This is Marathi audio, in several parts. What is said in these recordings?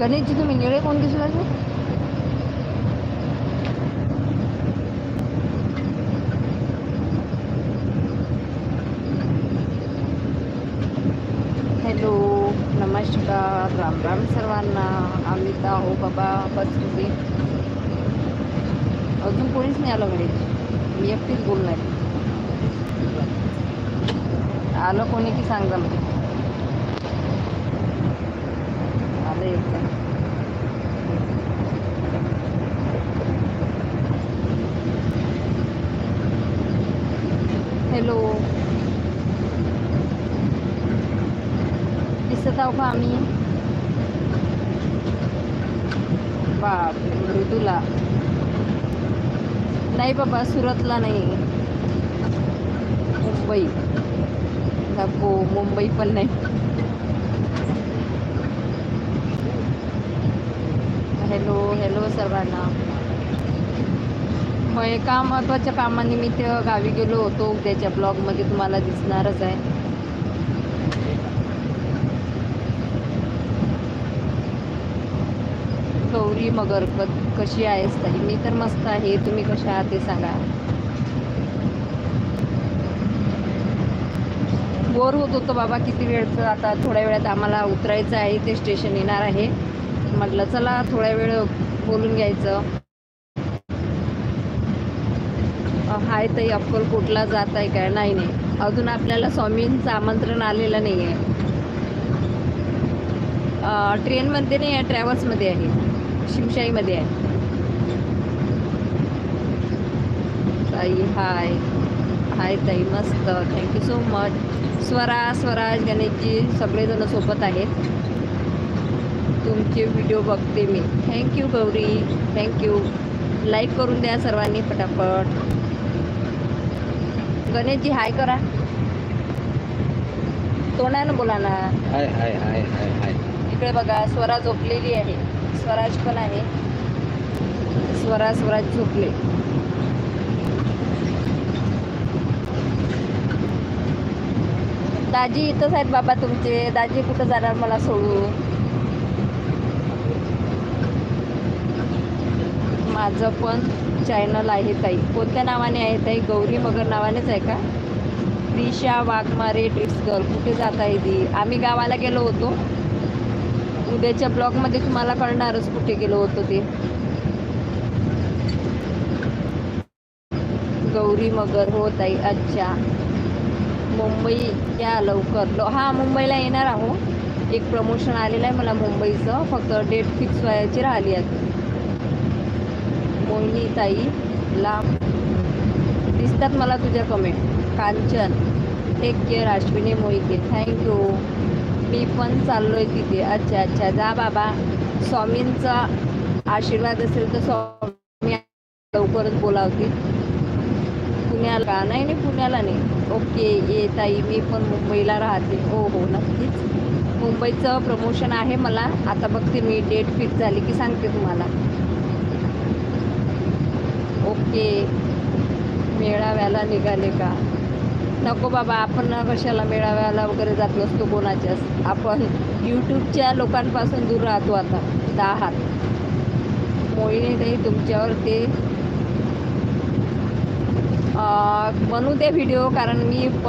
गणेशजी तुम्ही निळे कोण दिसू लागले? हॅलो नमस्कार राम राम सर्वांना. आम्ही तर बाबा बस तुम्ही अजून कोणीच नाही आलं गणेश मी एकटीच बोलणार आलं कोणी की सांगा म्हणजे आलं एक जण. हॅलो आहो का आम्ही? बाप मृदूला. नाही बाबा सुरतला नाही. मुंबई. नको मुंबई पण नाही. हॅलो हॅलो सर्वांना. मग एका महत्त्वाच्या कामानिमित्त गावी गेलो होतो. उद्याच्या ब्लॉगमध्ये तुम्हाला दिसणारच आहे. गौरी मगर कशी आहेस ताई? मी तर मस्त आहे. तुम्ही कशा आहात ते सांगा. बोर होत होतं बाबा किती वेळचं आता थोड्या वेळात आम्हाला उतरायचं आहे. ते स्टेशन येणार आहे. म्हटलं चला थोड्या वेळ बोलून घ्यायचं. हाय ताई अक्कलकोटला जात आहे काय? नाही नाही. अजून आपल्याला स्वामींचं आमंत्रण आलेलं नाही आहे ट्रेनमध्ये नाही आहे ट्रॅव्हल्समध्ये आहे. शिवशाहीमध्ये आहे. ताई हाय. हाय ताई मस्त. Thank you so much Swara Swaraj Ganeshji सगळेजण सोबत आहेत. तुमचे व्हिडिओ बघते मी. Thank you Gauri. Thank you like करून द्या सर्वांनी पटापट. गणेशजी हाय करा. तोंडानं बोला ना. हाय हाय हाय हाय हाय इकडे बघा स्वरा झोपलेली आहे. स्वराज पण आहे. स्वरा स्वराज झोपले. दाजी इथंच आहेत बाबा तुमचे. दाजी कुठं जाणार मला सोडून? माझं पण चॅनल आहे ताई. कोणत्या नावाने आहे ताई? गौरी मगर नावानेच आहे का? दिशा वाघमारे ट्रिप्स गर्ल कुठे जात आहे ती? आम्ही गावाला गेलो होतो. उद्याच्या ब्लॉगमध्ये तुम्हाला कळणारच कुठे गेलो होतो ते. गौरी मगर हो ताई अच्छा. मुंबई या लवकर. हां मुंबईला येणार आहो. एक प्रमोशन आलेलं आहे मला मुंबईचं. फक्त डेट फिक्स व्हायची राहिली आहे मोहिनी ताई लांब. दिसतात मला तुझ्या comment Kanchan. Take care Ashwini Mohite. Thank you मी पण चाललो आहे तिथे. अच्छा अच्छा. जा बाबा. स्वामींचा आशीर्वाद असेल तर स्वामी लवकरच बोलावतील. पुण्याला का? नाही नाही पुण्याला नाही. ओके ये ताई. मी पण मुंबईला राहते. हो हो नक्कीच. मुंबईचं प्रमोशन आहे मला. आता बघते मी डेट फिक्स झाली की सांगते तुम्हाला. ओके. मेळाव्याला निघाले का? नको बाबा आपण कशाला मेळाव्याला वगैरे जात नसतो कोणाच्याच. आपण यूट्यूबच्या लोकांपासून दूर राहतो आता दहा. हात मोहिनी नाही तुमच्यावर ते बनू बनवू दे व्हिडिओ कारण मी प-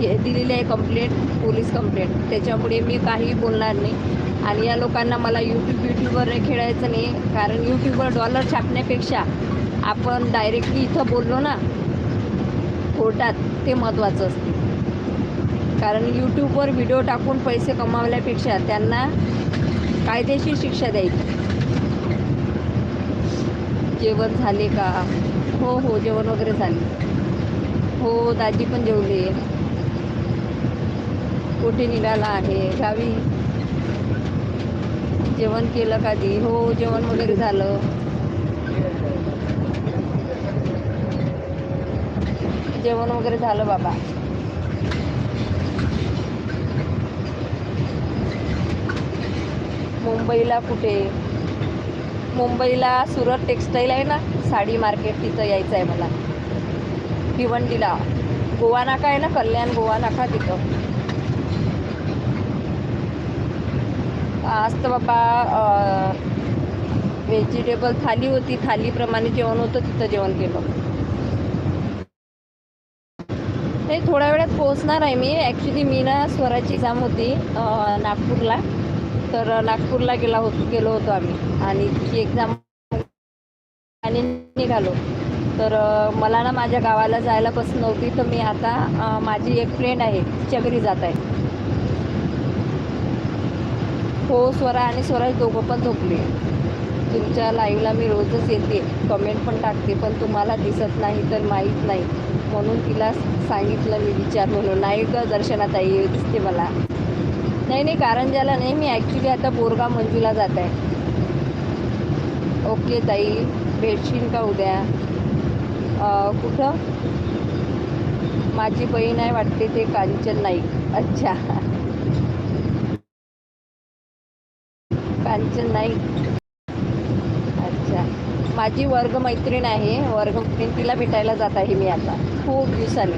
हे दिलेली आहे कंप्लेंट पोलीस कंप्लेंट त्याच्यामुळे मी काही बोलणार नाही. आणि या लोकांना मला यूट्यूब यूट्यूबवर खेळायचं नाही कारण यूट्यूबवर डॉलर छापण्यापेक्षा आपण डायरेक्टली इथं बोललो ना कोर्टात ते महत्त्वाचं असते. कारण यूट्यूबवर व्हिडिओ टाकून पैसे कमावल्यापेक्षा त्यांना कायदेशीर शिक्षा द्यायची. जेवण झाले का? हो हो जेवण वगैरे झाले. हो दाजी पण जेवले. कुठे निघाला आहे गावी. जेवण केलं का दी हो जेवण वगैरे झालं. जेवण वगैरे झालं बाबा. मुंबईला कुठे? मुंबईला सुरत टेक्सटाईल आहे ना? साडी मार्केट तिथं यायचं आहे मला. भिवंडीला. गोवा नाका आहे ना? कल्याण गोवा नाका तिथं. आज तर बाबा व्हेजिटेबल थाली होती. थालीप्रमाणे जेवण होतं. तिथं जेवण केलं. नाही थोड्या वेळात पोहोचणार आहे मी. ॲक्च्युली मी ना स्वराची एक्झाम होती नागपूरला. तर नागपूरला गेला होतो गेलो होतो आम्ही. आणि तिची एक्झाम आणि निघालो. तर मला ना माझ्या गावाला जायला बस नव्हती. तर मी आता माझी एक फ्रेंड आहे तिच्या घरी जात आहे. हो स्वरा आणि स्वराज दोघं पण झोपले. तुमच्या लाईव्हला मी रोजच येते. कमेंट पण टाकते पण तुम्हाला दिसत नाही तर माहीत नाही. म्हणून तिला सांगितलं मी विचार म्हणून. नाही का दर्शनाताई दिसते मला. नाही नाही कारंजाला नाही मी ॲक्च्युली आता बोरगाव मंजूला जात आहे. ओके ताई भेटशील का उद्या? कुठं? माझी बहीण आहे वाटते ते कांचन नाईक. अच्छा. कांचन नाईक. अच्छा. माझी वर्गमैत्रीण आहे. वर्गमैत्रीण तिला भेटायला जात आहे मी आता. खूप दिवसांनी.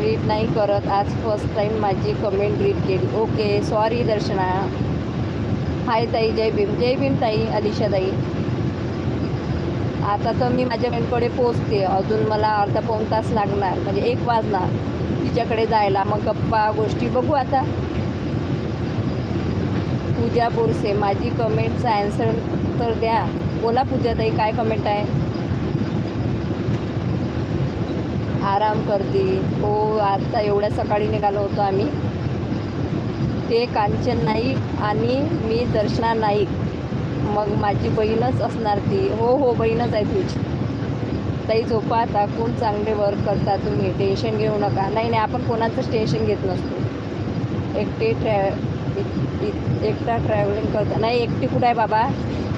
रीड नाही करत. आज फर्स्ट टाईम माझी कमेंट रीड केली. Okay sorry Darshana. हाय ताई जय भीम. जय भीम ताई अलिशा ताई. आता तर मी माझ्या फ्रेंडकडे पोचते अजून मला अर्धा पाऊण तास लागणार. म्हणजे एक वाजणार तिच्याकडे जायला. मग गप्पा गोष्टी बघू आता. पूजा बोरसे माझी कमेंटचा ॲन्सर तर द्या. बोला पूजाताई काय कमेंट आहे? आराम करते. हो आता एवढ्या सकाळी निघालो होतो आम्ही. ते कांचन नाईक आणि मी दर्शना नाईक मग माझी बहीणच असणार ती. हो हो बहीणच आहे तुझी ताई झोपा आता. खूप चांगले वर्क करता तुम्ही. टेन्शन घेऊ नका. नाही नाही आपण कोणाचंच टेन्शन घेत नसतो. एकटे ट्रॅ इ- एकटा ट्रॅव्हलिंग करता. नाही एकटी कुठं आहे बाबा?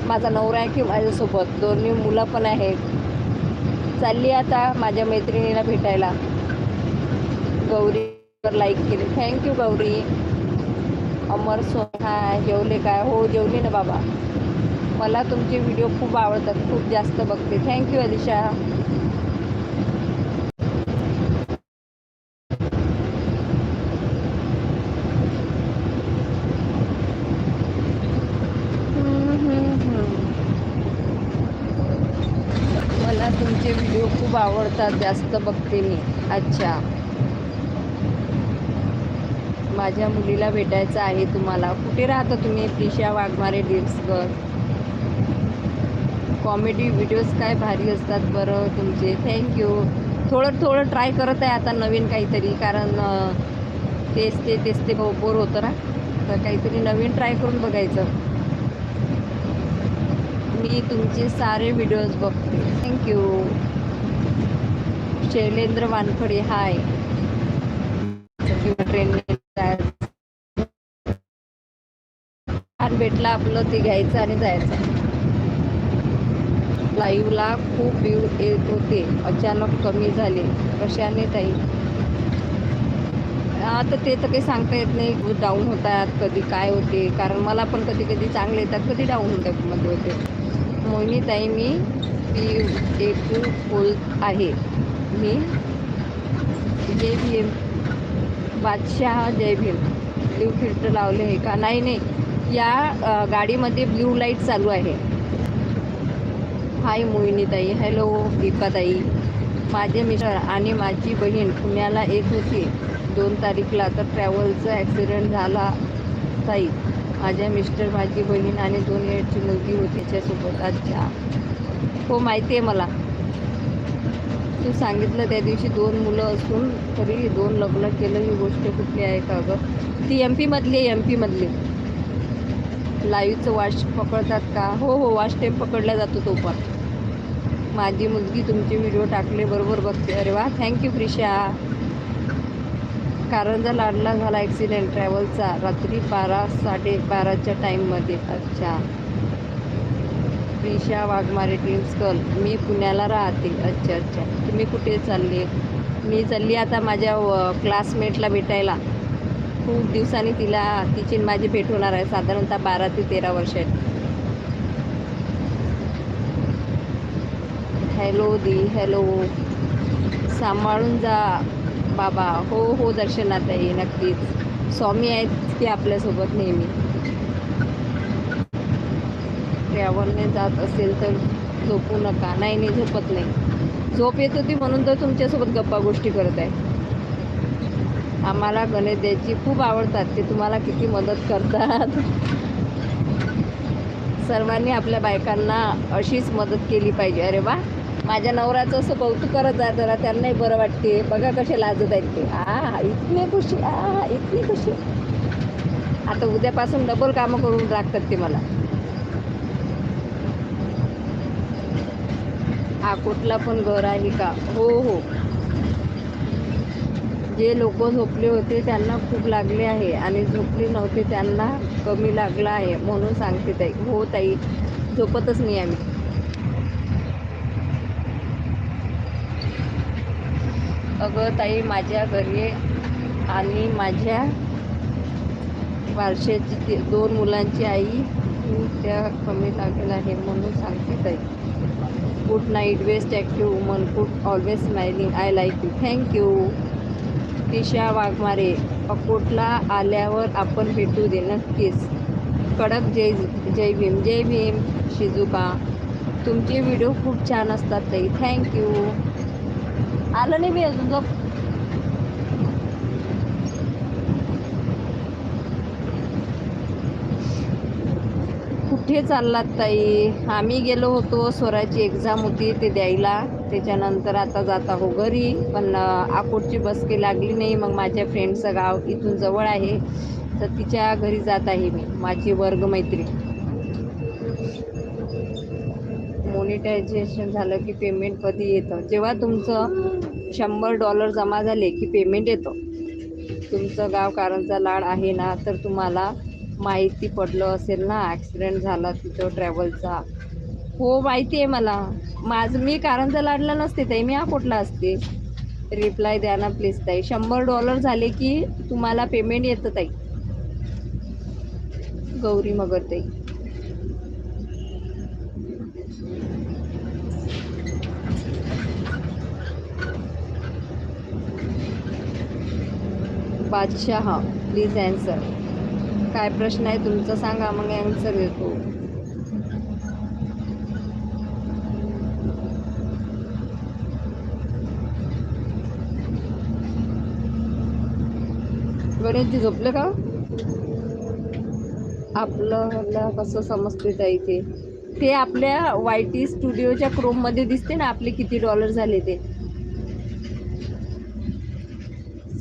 माझा नवरा आहे की माझ्यासोबत. दोन्ही मुलं पण आहेत. चालली आता माझ्या मैत्रिणीला भेटायला. गौरीवर लाईक केली. Thank you Gauri. अमर सोहा जेवले काय हो जेवली ना बाबा. मला तुमचे व्हिडिओ खूप आवडतात. खूप जास्त बघते. थँक्यू अलिशा हम्म, हम्म, हम्म. मला तुमचे व्हिडिओ खूप आवडतात जास्त बघते मी अच्छा. माझ्या मुलीला भेटायचं आहे तुम्हाला. कुठे राहता तुम्ही? प्रिशा वाघमारे ड्रीम्सवर कॉमेडी व्हिडिओज काय भारी असतात बरं तुमचे. थँक्यू थोडं थोडं ट्राय करत आहे आता नवीन काहीतरी. कारण तेच ते तेच ते बोर होतं ना. तर काहीतरी नवीन ट्राय करून बघायचं. मी तुमचे सारे व्हिडिओज बघते. थँक्यू शैलेंद्र वानखडे हाय किंवा ट्रेनने छान भेटला आपलं ते घ्यायचं आणि जायचं. लाईव्हला खूप व्ह्यू येत होते. अचानक कमी झाले. कशाने ताई? आता ते तर काही सांगता येत नाही. डाऊन होतात कधी काय होते. कारण मला पण कधी कधी चांगले येतात कधी डाऊन होतात मध्ये होते. मोहिनीताई मी पी एकू बोलत आहे. मी जय भीम. बादशाह जय भीम. ब्ल्यू फिल्टर लावले आहे का? नाही नाही. या गाडीमध्ये ब्ल्यू लाइट चालू आहे. हाय मोहिनीताई. हॅलो दीपाताई. माझे मिस्टर आणि माझी बहीण पुण्याला येत होती. दोन तारीखला तर ट्रॅव्हलचा ॲक्सिडेंट झाला ताई. माझ्या मिस्टर माझी बहीण आणि दोन इयरची मुलगी होती त्याच्यासोबत अच्छा हो माहिती आहे मला. तू सांगितलं त्या दिवशी दोन मुलं असून तरी दोन लग्न केलं ही गोष्ट कुठली आहे का गं? ती एम पीमधली आहे एम पीमधली लाईव्हचं वाश पकडतात का? हो हो वाश टेप पकडला जातो तो पण. माझी मुलगी तुमचे व्हिडिओ टाकले बरोबर बघते. अरे वा थँक्यू प्रिशा. कारंजा लाडला झाला ॲक्सिडेंट ट्रॅव्हलचा रात्री बारा साडे बाराच्या टाईममध्ये अच्छा. प्रिशा वाघमारे ड्रीम्स मी पुण्याला राहते. अच्छा अच्छा. तुम्ही कुठे चालले? मी चालली आता माझ्या क्लासमेटला भेटायला. खूप दिवसांनी तिला तिची माझी भेट होणार आहे. साधारणतः बारा ते तेरा वर्षात हॅलो दी. हॅलो सांभाळून जा. बाबा हो हो दर्शनात आहे नक्कीच. स्वामी आहेत की आपल्यासोबत नेहमी. ट्रॅव्हलने जात असेल तर झोपू नका. नाही नाही झोपत नाही. झोप येत होती म्हणून तर तुमच्यासोबत गप्पा गोष्टी करत आहे. आम्हाला गणेश द्यायची खूप आवडतात. ते तुम्हाला किती मदत करतात. सर्वांनी आपल्या बायकांना अशीच मदत केली पाहिजे. अरे वा! माझ्या नवऱ्याचं असं कौतुक करत जा जरा त्यांनाही बरं वाटते. बघा कसे लाजत आहेत ते. आ इतकी खुशी आ इतकी खुशी. आता उद्यापासून डबल कामं करून लागतात ते मला. हा कुठला पण घर आहे का? हो हो. जे लोक झोपले होते त्यांना खूप लागले आहे. आणि झोपले नव्हते त्यांना कमी लागला आहे म्हणून सांगते ताई. हो ताई. झोपतच नाही आम्ही. अगं ताई माझ्या घरी आणि माझ्या वारशाची ती- दोन मुलांची आई तू त्या कमी लागेल आहे म्हणून सांगते ताई. Good night best active woman good always smiling I like you thank you Tisha Waghmare अकोटला आल्यावर आपण भेटू दे नक्कीच. कडक जय जय भीम जय भीम शिजुका तुमचे व्हिडिओ खूप छान असतात ताई. थँक्यू आलं नाही मी अजून झोप. कुठे चाललात ताई? आम्ही गेलो होतो स्वराची एक्झाम होती ते द्यायला. त्याच्यानंतर आता जात आहो घरी. पण आकोटची बसकी बस काही लागली नाही. मग माझ्या फ्रेंडचं गाव इथून जवळ आहे. तर तिच्या घरी जात आहे मी माझी वर्गमैत्री मोनिटायझेशन झालं की पेमेंट कधी येतं? जेव्हा तुमचं शंभर डॉलर जमा झाले की पेमेंट येतं. तुमचं गाव कारंजा लाड आहे ना तर तुम्हाला माहिती पडलं असेल ना ॲक्सिडेंट झाला तिथं ट्रॅव्हलचा हो माहिती आहे मला. माझं मी कारंजा लाडला नसते ताई मी अकोटला असते. रिप्लाय द्या ना प्लीज ताई. शंभर डॉलर झाले की तुम्हाला पेमेंट येतं ताई. गौरी मगर ताई. बादशाह प्लीज ॲन्सर काय प्रश्न आहे तुमचा? सांगा मग ॲन्सर देतो. गणेशजी झोपलं का? आपलं कसं समजते ताई ते. ते आपल्या वाय टी स्टुडिओच्या क्रोममध्ये दिसते ना आपले किती डॉलर झाले ते.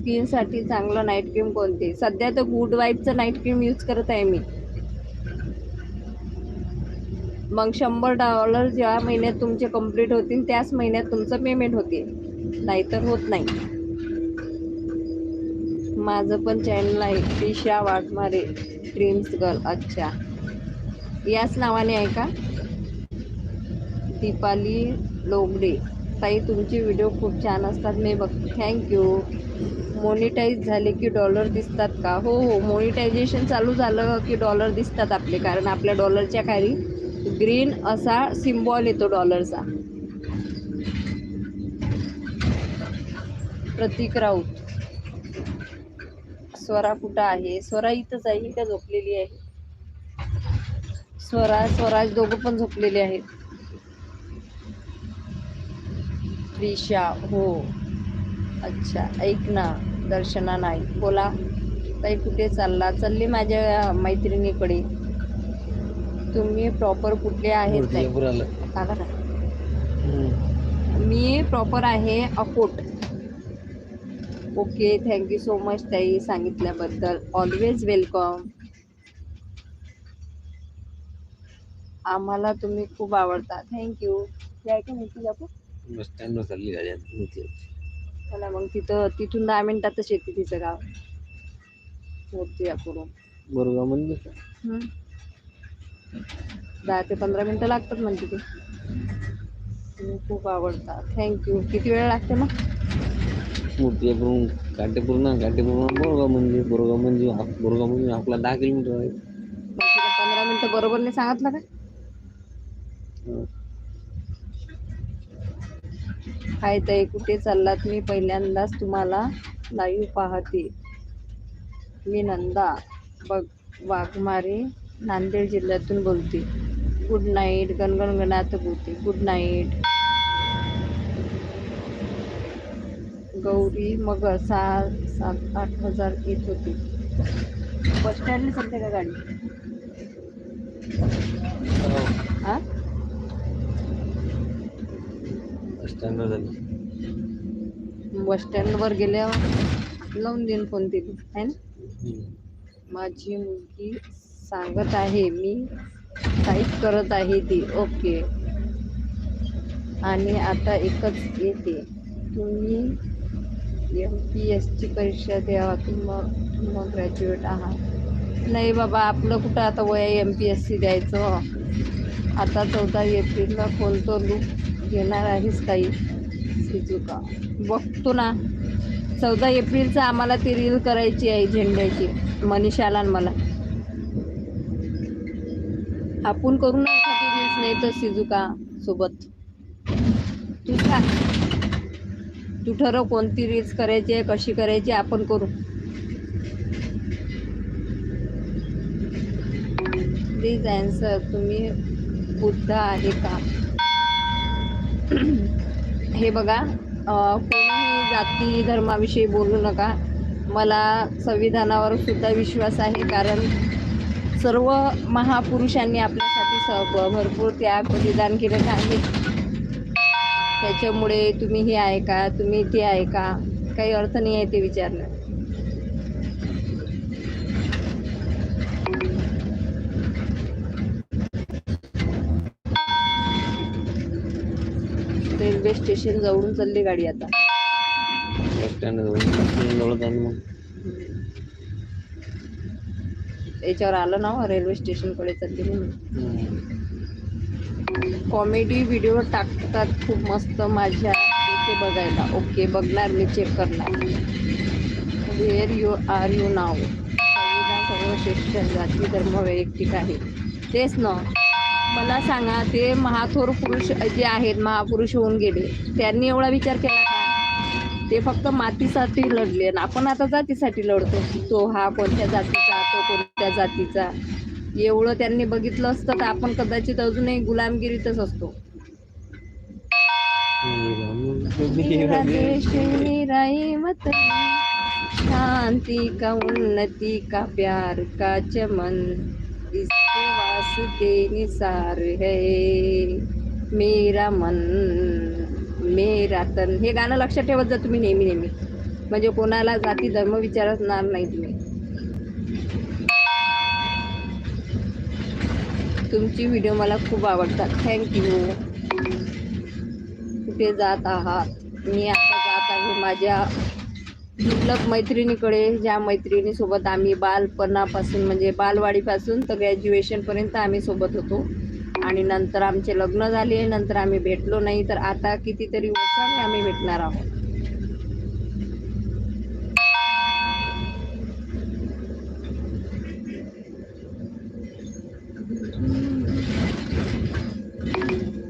स्किनसाठी चांगलं नाईट क्रीम कोणते? सध्या तर गुड वाईफचं नाईट क्रीम यूज करत आहे मी. मग शंभर डॉलर ज्या महिन्यात तुमचे कंप्लीट होतील त्याच महिन्यात तुमचं पेमेंट होते नाहीतर होत नाही. माझं पण चॅनल आहे दिशा वाटमारे ड्रीम्स गर्ल अच्छा. याच नावाने आहे का? दीपाली लोगडे ताई तुमचे व्हिडिओ खूप छान असतात. मी बघ थँक्यू मोनिटाईज झाले की डॉलर दिसतात का? हो हो मोनिटायझेशन चालू झालं की डॉलर दिसतात आपले कारण आपल्या डॉलरच्या खाली ग्रीन असा सिम्बॉल येतो डॉलरचा प्रतीक राऊत. स्वरा कुठं आहे? स्वरा इथंच आहे का झोपलेली आहे? स्वरा स्वराज दोघं पण झोपलेले आहेत. त्रिशा हो. अच्छा ऐक ना दर्शना नाही बोला. ताई कुठे चालला? चालली माझ्या मैत्रिणीकडे. तुम्ही प्रॉपर कुठले आहेत? ताई मी प्रॉपर आहे Akot. Okay thank you so much ताई सांगितल्याबद्दल. ऑलवेज वेलकम आम्हाला तुम्ही खूप आवडता. थँक्यू या का माहिती आपण बस स्टँडवर चालली गाडी आता. मला मग तिथं तिथून दहा मिनिटातच येते तिचं गाव. मूर्तिजापूरहून बोरगाव म्हणजे हम्म. दहा ते पंधरा मिनटं लागतात म्हणते ते तुम्ही खूप आवडता. थँक्यू किती वेळ लागते मग? मूर्तीपूरून काटेपूर्ण काटेपूर्ण बोरगाव म्हणजे बोरगाव म्हणजे बोरगाव म्हणजे आपला दहा किलोमीटर आहे. मग तिला पंधरा मिनटं बरोबर नाही सांगितलं का? हं. हाय ताई कुठे चाललात? मी पहिल्यांदाच तुम्हाला लाईव्ह पाहते. मी नंदा बग वाघमारे नांदेड जिल्ह्यातून बोलते. गुड नाईट गणगणगणात बोलते. गुड नाईट गौरी मग सहा सात आठ हजार येत होती. बस स्टँडला चालते का गाडी? हा? स्टँडवर झाली. बस स्टँडवर गेल्यावर लावून देईन फोन तिथे आहे ना. माझी मुलगी सांगत आहे मी टाईप करत आहे ती ओके आणि आता एकच येते. तुम्ही एम पी एसची परीक्षा द्यावा तुम्ही मग ग्रॅज्युएट आहात. नाही बाबा आपलं कुठं आता वय एम पी एस सी द्यायचं? आता चौदा एप्रिलला कोणतं लूक घेणार आहेस काही सिजुका बघतो ना. चौदा एप्रिलचा आम्हाला ती रील करायची आहे झेंड्याची. मनीषाला मला. आपण करू ना एखादी रील्स नाही तर सिजुका सोबत. तू सांग. तू ठरव कोणती रील्स करायची आहे कशी करायची आपण करू. प्लीज अँसर तुम्ही बुद्ध आहे का? हे बघा कोणीही जाती धर्माविषयी बोलू नका. मला संविधानावर सुद्धा विश्वास आहे कारण सर्व महापुरुषांनी आपल्यासाठी स भरपूर त्याग बलिदान केलेलं आहे. त्याच्यामुळे तुम्ही हे आहे का तुम्ही ते आहे का काही अर्थ नाही आहे ते विचारणं रेल्वे स्टेशन जवळून चालली गाडी आता. याच्यावर आलं ना रेल्वे स्टेशनकडे चालली म्हणून. कॉमेडी व्हिडिओ टाकतात खूप मस्त माझ्या. इथे बघायला. ओके बघणार मी चेक करणार. व्हेअर यू आर यू नाव संविधान सर्वश्रेष्ठ जाती धर्म वैयक्तिक आहे. तेच ना. मला सांगा ते महाथोर पुरुष जे आहेत महापुरुष होऊन गेले त्यांनी एवढा विचार केला का? ते फक्त मातीसाठी लढले आणि आपण आता जातीसाठी लढतो. तो हा कोणत्या जातीचा तो कोणत्या जातीचा? एवढं त्यांनी बघितलं असतं तर आपण कदाचित अजूनही गुलामगिरीतच असतो. शांति का उन्नति का प्यार का चमन? इसके वास्ते निसार है। मेरा मन मेरा तन। हे गाणं लक्षात ठेवत जा तुम्ही नेहमी नेहमी. म्हणजे कोणाला जाती धर्म विचारणार नाही तुम्ही. तुमची व्हिडिओ मला खूप आवडतात. थँक्यू कुठे जात आहात? मी आता जात आहे माझ्या दुर्लभ मैत्रिणीकडे ज्या मैत्रिणीसोबत आम्ही बालपणापासून म्हणजे बालवाडीपासून तर ग्रॅज्युएशनपर्यंत आम्ही सोबत होतो. आणि नंतर आमचे लग्न झाले नंतर आम्ही भेटलो नाही तर आता कितीतरी वर्षाने आम्ही भेटणार आहोत.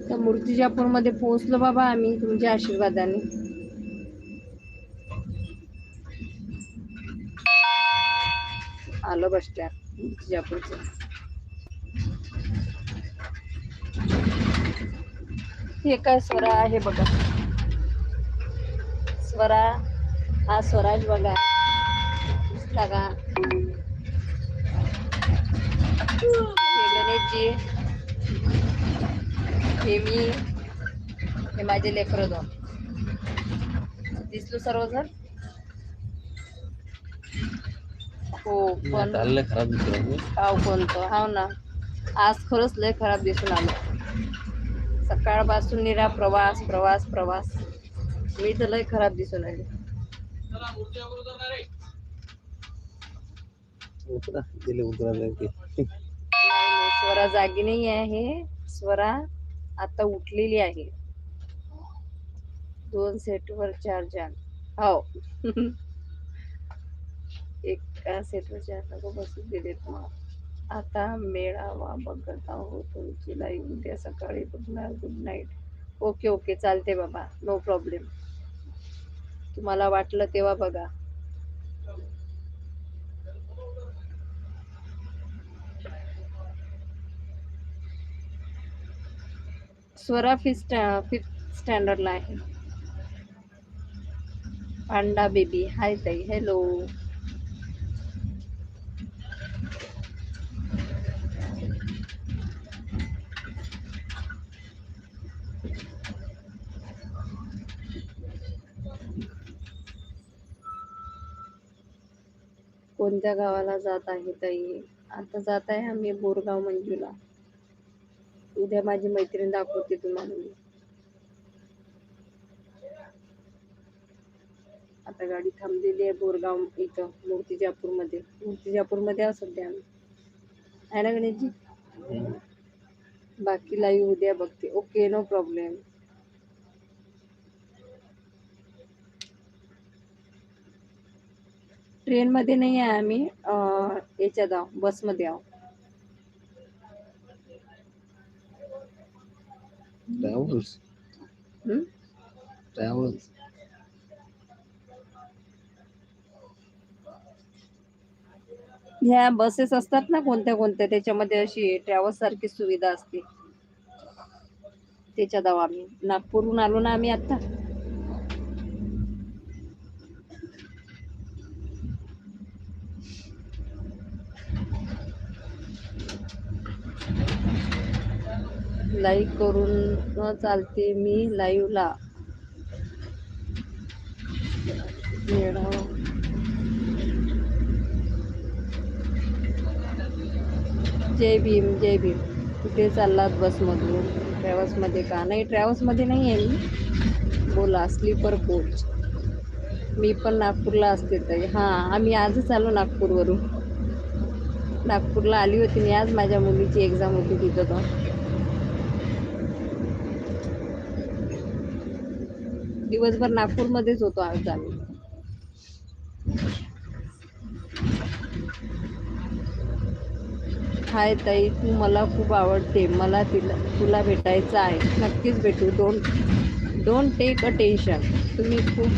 तर मूर्तिजापूरमध्ये पोहोचलो बाबा आम्ही तुमच्या आशीर्वादाने. आलं बस स्टँड मूर्तिजापूरचं हे काय स्वरा आहे बघा. स्वरा हा स्वराज बघा. दिसला हे गणेशजी. हे मी. हे माझे लेकरं दोन. दिसलो सर्वजण? हो पण चाललंय खराब दिसलं हाव कोणतं? हाव ना. आज खरंच लय खराब दिसून आलं. सकाळपासून निरा प्रवास प्रवास प्रवास. मी तर लय खराब दिसून आली उतरा दिले स्वरा जागी नाही आहे स्वरा आता उठलेली आहे. दोन सेटवर चार जण हो. एका सेटवर चार लोक बसून दिलेत आता मेळावा बघत आहोत तुमचीला. उद्या सकाळी बघणार गुड नाईट ओके ओके चालते बाबा. नो प्रॉब्लेम तुम्हाला वाटलं तेव्हा बघा. स्वरा फिफ्थ फिफ्थ स्टँडर्डला आहे. पांडा बेबी हाय ताई. हॅलो कोणत्या गावाला जात आहे ताई? आता जात आहे आम्ही बोरगाव मंजूला. उद्या माझी मैत्रीण दाखवते तुम्हाला मी. आता गाडी थांबलेली आहे बोरगाव इथं मूर्तिजापूरमध्ये मूर्तिजापूरमध्ये आहोत सध्या आम्ही. आहे ना गणेशजी. बाकी लाईव्ह उद्या बघते. ओके नो प्रॉब्लेम ट्रेन मध्ये नाही आहे आम्ही. याच्यात आहो बसमध्ये आहो. ट्रॅव्हल्स? ट्रॅव्हल्स. ह्या बसेस असतात ना कोणत्या कोणत्या त्याच्यामध्ये अशी ट्रॅव्हल्स सारखी सुविधा असते. त्याच्यात आहो आम्ही. नागपूरहून आलो ना आम्ही आता. लाईक करून न चालते मी लाईव्हला जय भीम जय भीम. कुठे चाललात बसमधून? ट्रॅव्हल्समध्ये का? नाही ट्रॅव्हल्समध्ये नाही आहे मी. बोला स्लीपर कोच. मी पण नागपूरला असते तरी हां आम्ही आजच आलो नागपूरवरून. नागपूरला आली होती मी आज. माझ्या मुलीची एक्झाम होती तिथं तर दिवसभर नागपूरमध्येच होतो आज आम्ही. हाय ताई तू मला खूप आवडते. मला तिला तुला भेटायचं आहे. नक्कीच भेटू. Don't don't take a tension तुम्ही खूप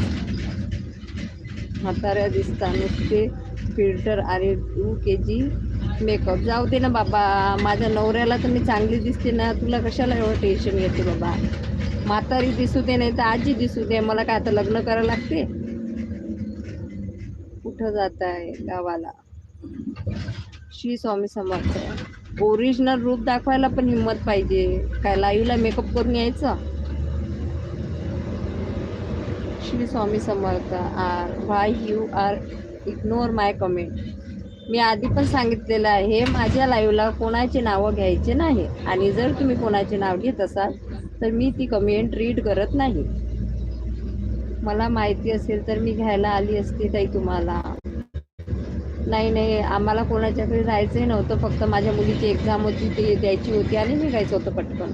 म्हाताऱ्या दिसता. नुसते फिल्टर आणि टू के जी मेकअप जाऊ दे ना बाबा. माझ्या नवऱ्याला तर मी चांगली दिसते ना. तुला कशाला एवढं टेन्शन घेते बाबा? म्हातारी दिसू दे नाही तर आजी दिसू दे. मला काय आता लग्न करायला लागते? कुठं जात आहे गावाला? श्री स्वामी समर्थ. ओरिजिनल रूप दाखवायला पण हिंमत पाहिजे. काय लाईव्हला मेकअप करून यायचं? Shri Swami Samarth are why you are ignore my comment मी आधी पण सांगितलेलं आहे माझ्या लाईव्हला कोणाचे नावं घ्यायचे नाही. आणि जर तुम्ही कोणाचे नाव घेत असाल तर मी ती कमेंट रीड करत नाही. मला माहिती असेल तर मी घ्यायला आली असती ताई तुम्हाला. नाही नाही आम्हाला कोणाच्याकडे जायचंही नव्हतं फक्त माझ्या मुलीची एक्झाम होती ती द्यायची होती आणि निघायचं होतं पटकन.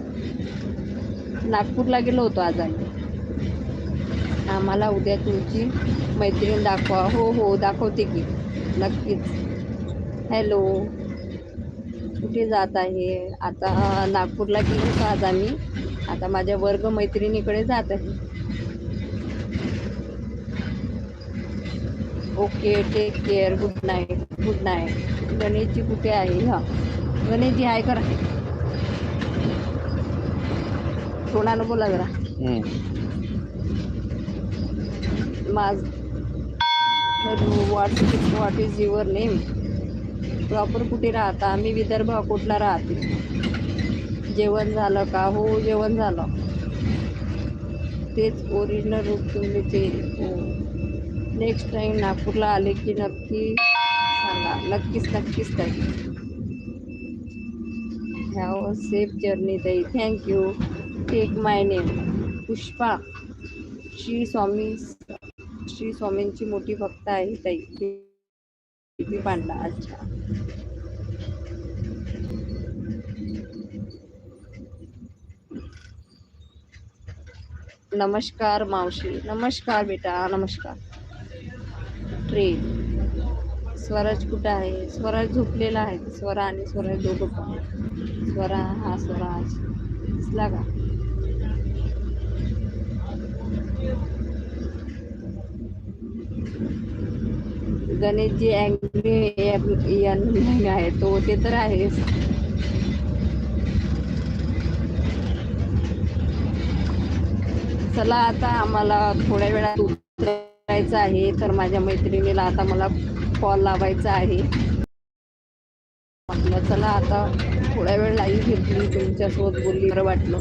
नागपूरला गेलो होतो आज आम्ही. आम्हाला उद्या तुमची मैत्रीण दाखवा. हो हो दाखवते की. नक्कीच. हॅलो. कुठे जात आहे? आता नागपूरला गेलो होतो आज आम्ही. आता माझ्या वर्ग मैत्रिणीकडे जात आहे. Okay take care good night good night Ganeshji कुठे आहे? हा. गणेशजी हाय करा. तोंडानं बोला जरा. माझ what what is your name proper कुठे राहता? आम्ही विदर्भ अकोटला राहते? जेवण झालं का? हो जेवण झालं. तेच ओरिजिनल रूप तुम्ही ते नेक्स्ट टाईम नागपूरला आले की नक्की सांगा. नक्कीच नक्कीच ताई. हॅव सेफ जर्नी ताई. Thank you take my name Pushpa. Shri Swami Shri स्वामींची मोठी भक्त आहे ताई. पांडा. अच्छा. नमस्कार मावशी. नमस्कार बेटा नमस्कार. ट्रेन स्वराज कुठं आहे? स्वराज झोपलेला आहे. स्वरा आणि स्वराज दोघं पण. स्वरा हा स्वराज. दिसला का? गणेशजी अँग्री आहे. तो ते तर आहेच. चला आता आम्हाला थोड्या वेळात उतरायचं आहे. तर माझ्या मैत्रिणीला आता मला कॉल लावायचा आहे. म्हटलं चला आता थोड्या वेळ लाईव्ह घेतली तुमच्यासोबत बोलली बरं वाटलं.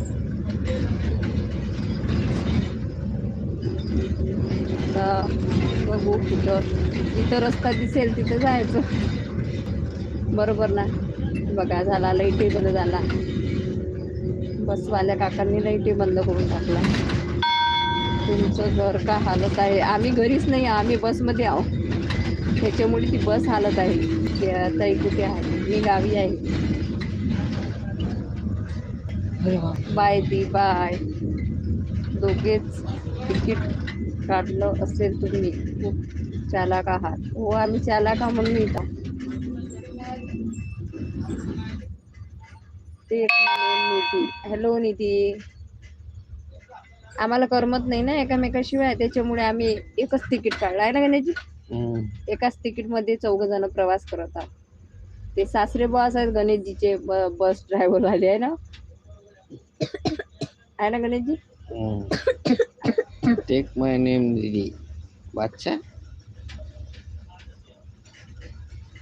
आता बघू कुठं जिथं रस्ता दिसेल तिथं जायचं. बरोबर ना? बघा झाला लाईटही बंद झाला. बसवाल्या काकांनी लाईटही बंद करून टाकला. तुमचं घर का हालत आहे? आम्ही घरीच नाही आम्ही बसमध्ये आहो त्याच्यामुळे ती बस हालत आहे. ते ताई कुठे आहे. मी गावी आहे. By the bye. दोघेच तिकीट काढलं असेल तुम्ही. खूप चालाक आहात. हो आम्ही चालाक म्हणून येतो. ते एक म्हणे निधी हॅलो निधी. आम्हाला करमत नाही ना एकामेकाशिवाय त्याच्यामुळे आम्ही एकच तिकीट काढलं. आहे ना गण्याची. एकाच तिकीटमध्ये चौघ जण प्रवास करत आहोत. ते सासरे बॉस आहेत गणेशजीचे बस ड्रायव्हर आले आहे ना? आहे ना गणेशजी. टेक माय नेम दीदी बादशाह?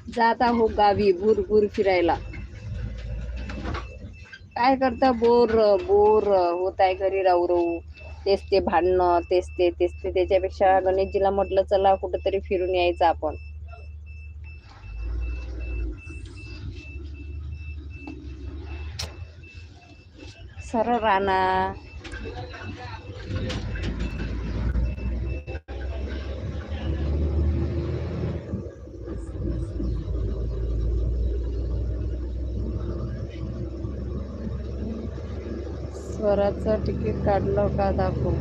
जात आहो गावी भूर भूर फिरायला. काय करता? बोर बोर होत आहे घरी राहू राहू. तेच ते भांडणं तेच ते तेच ते त्याच्यापेक्षा गणेशजीला म्हटलं चला कुठंतरी फिरून यायचं आपण. सरळ राणा स्वराचं तिकीट काढलं का दाखव.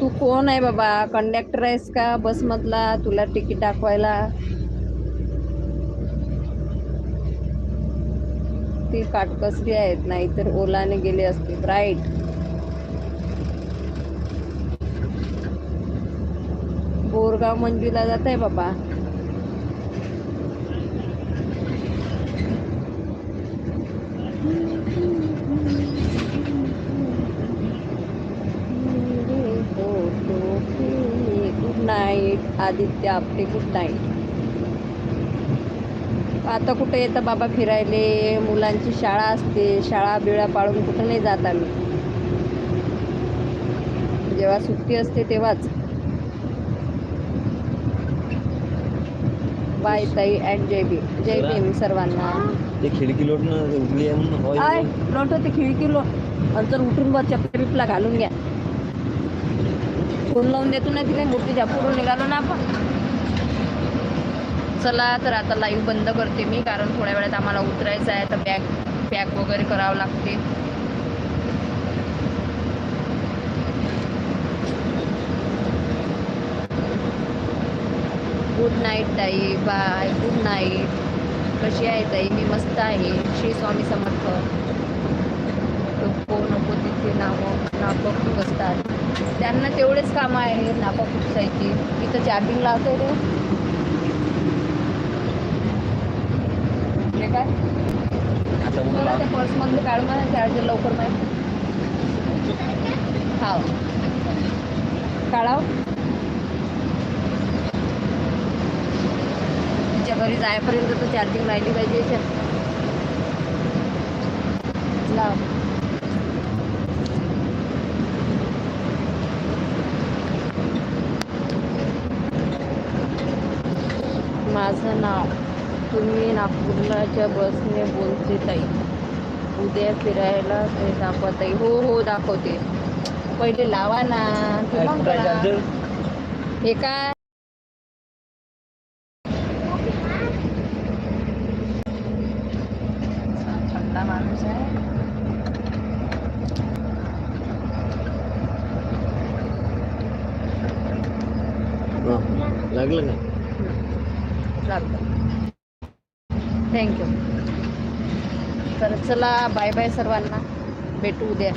तू कोण आहे बाबा? कंडक्टर आहेस का बसमधला तुला तिकीट दाखवायला? ती काटकसरी आहेत नाहीतर ओलाने गेले असते राईट बोरगाव मंजूला जात आहे बाबा good night Aditya Apte good night आता कुठे येतं बाबा फिरायले मुलांची शाळा असते शाळा बिळा पाळून कुठं नाही जात आम्ही. जेव्हा सुट्टी असते तेव्हाच. बाय ताई अँड जय भीम. जय भीम सर्वांना. ते खिडकी लोटणं उठली आहे म्हणून. लोट होते खिडकी लो आणि जर उठून बस चप्पल बिपला घालून घ्या. फोन लावून देतो ना तिथे मूर्तीच्या पुढून निघालो ना आपण. चला तर आता लाईव्ह बंद करते मी कारण थोड्या वेळात आम्हाला उतरायचं आहे तर बॅग पॅक वगैरे करावं लागते गुड नाईट ताई बाय गुड नाईट कशी आहे ताई? मी मस्त आहे. श्री स्वामी समर्थ. नको तिथे नावं नापं खूप असतात. त्यांना तेवढेच कामं आहे नापं खुपसायची इथं चार्जिंग लावतोय रे काय? मला त्या पर्समधलं काढ मला चार्जर लवकर माहिती हा काढाव. तिच्या घरी जायपर्यंत तर चार्जिंग राहिली पाहिजे. लाव. माझं नाव. तुम्ही नागपूरलाच्या बसने बोलते ताई. उद्या फिरायला ते दाखवत आहे. हो हो दाखवते. पहिले लावा ना? हे काय थंडा माणूस आहे हा. लागलं का लागतं थँक्यू तर चला बाय बाय सर्वांना. भेटू उद्या.